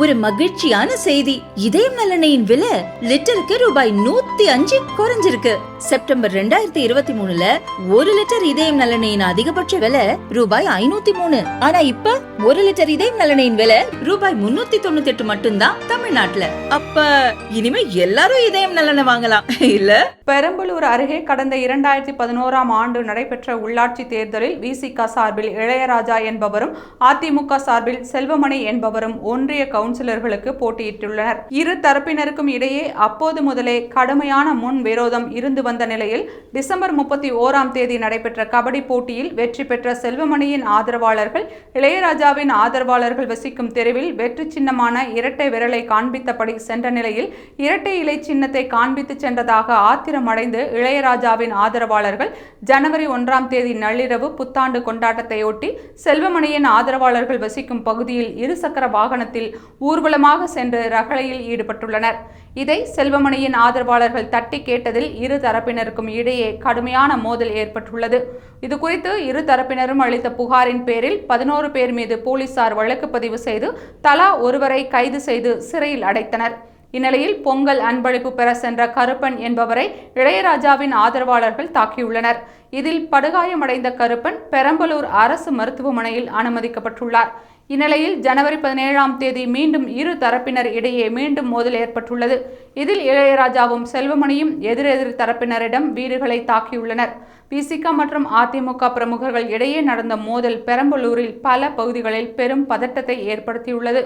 ஒரு மகிழ்ச்சியான செய்தி. இதயம் நலனையின் விலை லிட்டருக்கு ரூபாய் நூத்தி அஞ்சு குறைஞ்சிருக்கு. செப்டம்பர் ரெண்டாயிரத்தி இருபத்தி மூணுல ஒரு லிட்டர் இதயம் நலனையின் அதிகபட்ச விலை ரூபாய் ஐநூத்தி மூணு. ஆனா இப்ப ஒரு லிட்டர் இதயம் நலனையின் விலை ரூபாய் முன்னூத்தி தொண்ணூத்தி எட்டு மட்டும்தான் தமிழ்நாட்டுல. அப்ப இனிமே எல்லாரும் இதயம் நலனை வாங்கலாம். இல்ல? பெரம்பலூர் அருகே கடந்த இரண்டாயிரத்தி பதினோராம் ஆண்டு நடைபெற்ற உள்ளாட்சி தேர்தலில் விசிக சார்பில் இளையராஜா என்பவரும் அதிமுக சார்பில் செல்வமணி என்பவரும் ஒன்றிய கவுன்சிலர்களுக்கு போட்டியிட்டுள்ளனர். இரு தரப்பினருக்கும் இடையே அப்போது முதலே கடுமையான முன் விரோதம் இருந்து வந்த நிலையில் டிசம்பர் முப்பத்தி ஓராம் தேதி நடைபெற்ற கபடி போட்டியில் வெற்றி பெற்ற செல்வமணியின் ஆதரவாளர்கள் இளையராஜாவின் ஆதரவாளர்கள் வசிக்கும் தெருவில் வெற்றி சின்னமான இரட்டை விரலை காண்பித்தபடி சென்ற நிலையில் இரட்டை இலை சின்னத்தை காண்பித்து சென்றதாக ஆத்திரமடைந்து இளையராஜாவின் ஆதரவாளர்கள் ஜனவரி ஒன்றாம் தேதி நள்ளிரவு புத்தாண்டு கொண்டாட்டத்தையொட்டி செல்வமணியின் ஆதரவாளர்கள் வசிக்கும் பகுதியில் இருசக்கர வாகனத்தில் ஊர்வலமாக சென்று ரகளையில் ஈடுபட்டுள்ளனர். இதை செல்வமணியின் ஆதரவாளர்கள் தட்டி கேட்டதில் இரு தரப்பினருக்கும் இடையே கடுமையான மோதல் ஏற்பட்டுள்ளது. இது குறித்து இரு தரப்பினரும் அளித்த புகாரின் பேரில் பதினோரு பேர் மீது போலீசார் வழக்கு பதிவு செய்து தலா ஒருவரை கைது செய்து சிறையில் அடைத்தனர். இந்நிலையில் பொங்கல் அன்பளிப்பு பெற சென்ற கருப்பன் என்பவரை இளையராஜாவின் ஆதரவாளர்கள் தாக்கியுள்ளனர். இதில் படுகாயமடைந்த கருப்பன் பெரம்பலூர் அரசு மருத்துவமனையில் அனுமதிக்கப்பட்டுள்ளார். இந்நிலையில் ஜனவரி பதினேழாம் தேதி மீண்டும் இரு தரப்பினர் இடையே மீண்டும் மோதல் ஏற்பட்டுள்ளது. இதில் இளையராஜாவும் செல்வமணியும் எதிரெதிர் தரப்பினரிடம் வீடுகளை தாக்கியுள்ளனர். பிசிக மற்றும் அதிமுக பிரமுகர்கள் இடையே நடந்த மோதல் பெரம்பலூரில் பல பகுதிகளில் பெரும் பதட்டத்தை ஏற்படுத்தியுள்ளது.